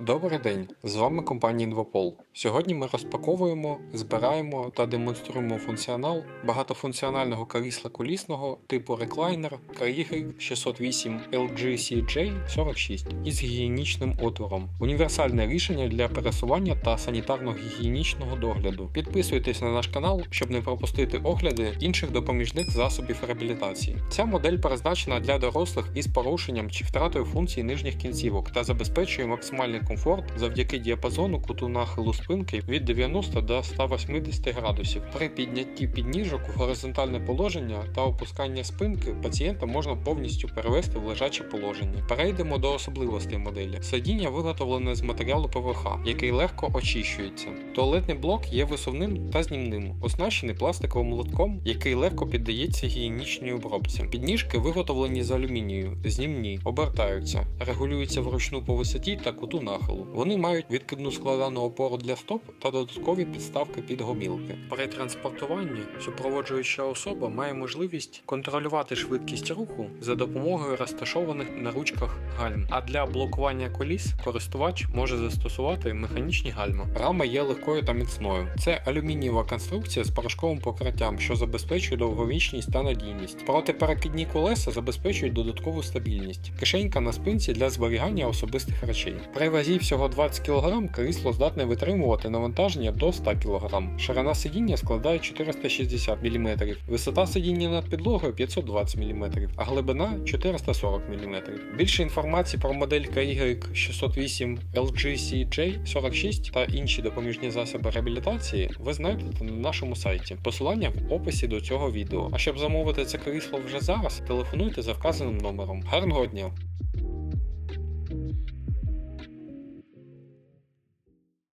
Добрий день! З вами компанія Інвопол. Сьогодні ми розпаковуємо, збираємо та демонструємо функціонал багатофункціонального крісла колісного типу реклайнер KY 608 LGCJ 46 із гігієнічним отвором. Універсальне рішення для пересування та санітарно-гігієнічного догляду. Підписуйтесь на наш канал, щоб не пропустити огляди інших допоміжних засобів реабілітації. Ця модель призначена для дорослих із порушенням чи втратою функцій нижніх кінцівок та забезпечує максимальний комфорт завдяки діапазону куту нахилу спинки від 90 до 180 градусів. При піднятті підніжок в горизонтальне положення та опускання спинки пацієнта можна повністю перевести в лежаче положення. Перейдемо до особливостей моделі. Сидіння виготовлене з матеріалу ПВХ, який легко очищується. Туалетний блок є висувним та знімним, оснащений пластиковим лотком, який легко піддається гігієнічній обробці. Підніжки виготовлені з алюмінію, знімні, обертаються, регулюються вручну по висоті та куту нахилу. Вони мають відкидну складану опору для стоп та додаткові підставки під гомілки. При транспортуванні супроводжуюча особа має можливість контролювати швидкість руху за допомогою розташованих на ручках гальм. А для блокування коліс користувач може застосувати механічні гальма. Рама є легкою та міцною. Це алюмінієва конструкція з порошковим покриттям, що забезпечує довговічність та надійність. Протиперекидні колеса забезпечують додаткову стабільність. Кишенька на спинці для зберігання особистих речей. При вазі всього 20 кг крісло здатне витримувати навантаження до 100 кг. Ширина сидіння складає 460 мм, висота сидіння над підлогою 520 мм, а глибина 440 мм. Більше інформації про модель KY 608 LGCJ 46 та інші допоміжні засоби реабілітації ви знайдете на нашому сайті. Посилання в описі до цього відео. А щоб замовити це крісло вже зараз, телефонуйте за вказаним номером. Гарного дня!